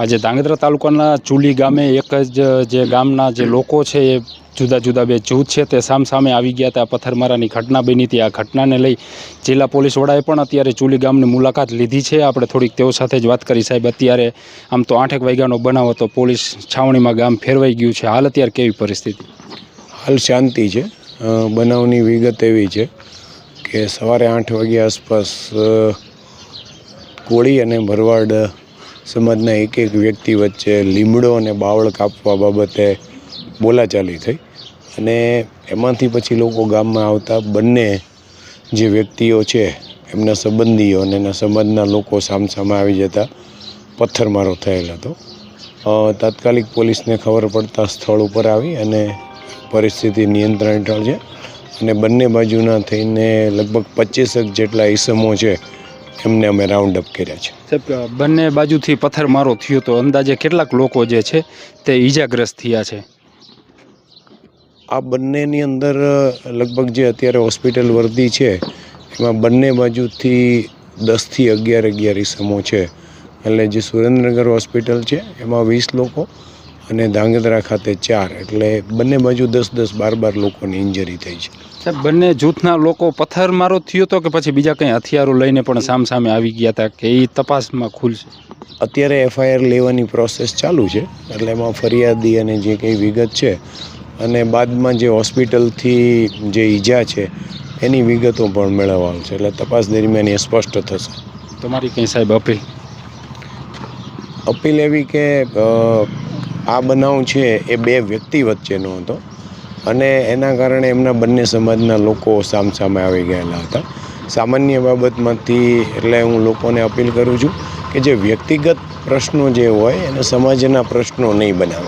આજે ધાંગધ્રા તાલુકાના ચુલી ગામે એક જ, જે ગામના જે લોકો છે એ જુદા જુદા બે જૂથ છે તે સામસામે આવી ગયા હતા. પથ્થરમારાની ઘટના બની હતી. આ ઘટનાને લઈ જિલ્લા પોલીસ વડાએ પણ અત્યારે ચુલી ગામની મુલાકાત લીધી છે. આપણે થોડીક તેઓ સાથે જ વાત કરી. સાહેબ, અત્યારે આમ તો આઠેક વાગ્યાનો બનાવ હતો. પોલીસ છાવણીમાં ગામ ફેરવાઈ ગયું છે. હાલ અત્યારે કેવી પરિસ્થિતિ? હાલ શાંતિ છે. બનાવની વિગત એવી છે કે સવારે આઠ વાગ્યા આસપાસ કોળી અને ભરવાડ સમાજના એક એક વ્યક્તિ વચ્ચે લીમડો અને બાવળ કાપવા બાબતે બોલાચાલી થઈ અને એમાંથી પછી લોકો ગામમાં આવતા બંને જે વ્યક્તિઓ છે, એમના સંબંધીઓ અને એના સમાજના લોકો સામસામે આવી જતા પથ્થરમારો થયેલ હતો. તાત્કાલિક પોલીસને ખબર પડતા સ્થળ ઉપર આવી અને પરિસ્થિતિ નિયંત્રણ હેઠળ છે અને બંને બાજુના થઈને લગભગ પચીસક જેટલા ઈસમો છે એમને અમે રાઉન્ડ અપ કર્યા છે. સાહેબ બંને બાજુથી પથ્થરમારો થયો તો અંદાજે કેટલાક લોકો જે છે તે ઈજાગ્રસ્ત થયા છે? આ બંનેની અંદર લગભગ જે અત્યારે હોસ્પિટલ વર્દી છે એમાં બંને બાજુથી દસથી અગિયાર અગિયાર ઈસમો છે. એટલે જે સુરેન્દ્રનગર હોસ્પિટલ છે એમાં વીસ લોકો અને ધાંગધ્રા ખાતે ચાર એટલે બંને બાજુ દસ દસ બાર બાર લોકોની ઇન્જરી થઈ છે. સાહેબ બંને જૂથના લોકો પથ્થરમારો થયો હતો કે પછી બીજા કંઈ હથિયારો લઈને પણ સામસામે આવી ગયા હતા કે એ તપાસમાં ખુલશે અત્યારે એફઆઈઆર લેવાની પ્રોસેસ ચાલુ છે એટલે એમાં ફરિયાદી અને જે કંઈ વિગત છે અને બાદમાં જે હોસ્પિટલથી જે ઈજા છે એની વિગતો પણ મેળવવાનું છે એટલે તપાસ દરમિયાન એ સ્પષ્ટ થશે. તમારી કંઈ સાહેબ અપીલ? અપીલ એવી કે આ બનાવ છે એ બે વ્યક્તિ વચ્ચેનો હતો. અને એના કારણે એમના બંને સમાજના લોકો સામસામે આવી ગયેલા હતા. સામાન્ય બાબતમાંથી એટલે હું લોકોને અપીલ કરું છું કે જે વ્યક્તિગત પ્રશ્નો જે હોય એને સમાજના પ્રશ્નો નહીં બનાવે.